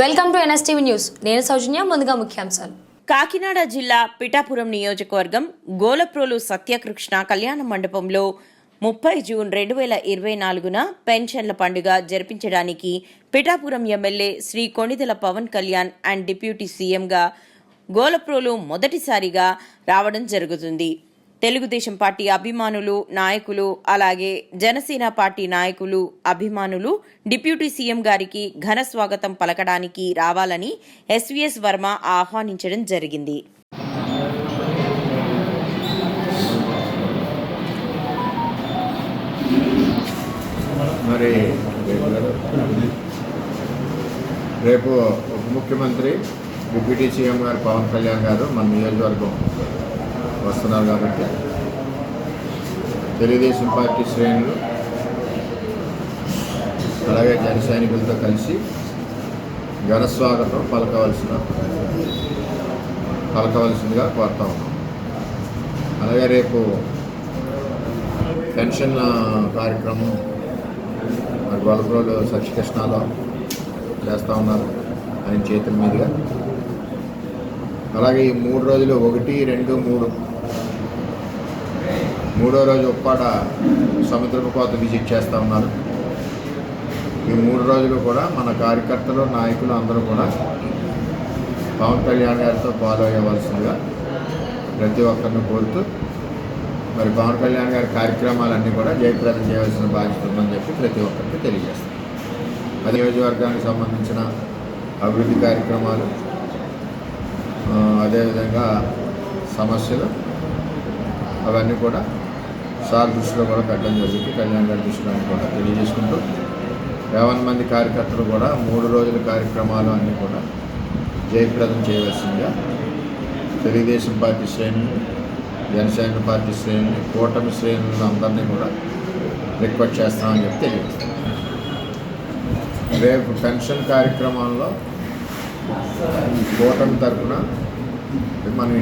Welcome to NSTV news. నేను సౌజన్య ముందుగా ముఖ్యాంశాలు. కాకినాడ జిల్లా పిఠాపురం నియోజకవర్గం గోలప్రోలు సత్యకృష్ణ కళ్యాణ మండపంలో ముప్పై జూన్ రెండు వేల ఇరవై నాలుగున పెన్షన్ల పండుగ జరిపించడానికి Pithapuram MLA Sri Konidela Pawan Kalyan and deputy సీఎంగా గోలప్రోలు మొదటిసారిగా రావడం జరుగుతుంది. తెలుగుదేశం పార్టీ అభిమానులు నాయకులు అలాగే జనసేన పార్టీ నాయకులు అభిమానులు డిప్యూటీ సీఎం గారికి ఘన స్వాగతం పలకడానికి రావాలని ఎస్వీఎస్ వర్మ ఆహ్వానించడం జరిగింది. మరి రేపు ఉప ముఖ్యమంత్రి డిప్యూటీ సీఎం గారు పవన్ కళ్యాణ్ గారు మన నియోజకవర్గం వస్తున్నారు కాబట్టి తెలుగుదేశం పార్టీ శ్రేణులు అలాగే జన సైనికులతో కలిసి ఘనస్వాగతం పలకవలసిన పలకవలసిందిగా కోరుతా ఉన్నాం. అలాగే రేపు పెన్షన్ కార్యక్రమం మరి రోజు సత్యకృష్ణలో చేస్తూ ఉన్నారు ఆయన చేతుల మీదుగా. అలాగే ఈ మూడు రోజులు ఒకటి రెండు మూడు. మూడో రోజు ఉప్పాడ సముద్రపు కోత విజిట్ చేస్తూ ఉన్నారు. ఈ మూడు రోజులు కూడా మన కార్యకర్తలు నాయకులు అందరూ కూడా పవన్ కళ్యాణ్ గారితో ఫాలో అయ్యవలసిందిగా ప్రతి ఒక్కరిని కోరుతూ మరి పవన్ కళ్యాణ్ గారి కార్యక్రమాలన్నీ కూడా జయప్రదం చేయవలసిన బాధ్యత ఉందని చెప్పి ప్రతి ఒక్కరికి తెలియజేస్తాం అది నియోజకవర్గానికి సంబంధించిన అభివృద్ధి కార్యక్రమాలు అదేవిధంగా సమస్యలు అవన్నీ కూడా సార్ దృష్టిలో కూడా పెట్టడం జరుగుతుంది కళ్యాణ్ గారి దృష్టిలో కూడా తెలియజేసుకుంటూ యావన్ మంది కార్యకర్తలు కూడా మూడు రోజుల కార్యక్రమాలు అన్నీ కూడా జయప్రదం చేయవలసిందిగా తెలుగుదేశం పార్టీ శ్రేణులు జనసేన పార్టీ శ్రేణులు కూటమి శ్రేణులు అందరినీ కూడా రిక్వెస్ట్ చేస్తామని చెప్పి తెలియజేస్తాం రేపు పెన్షన్ కార్యక్రమంలో కూటమి తరఫున మనం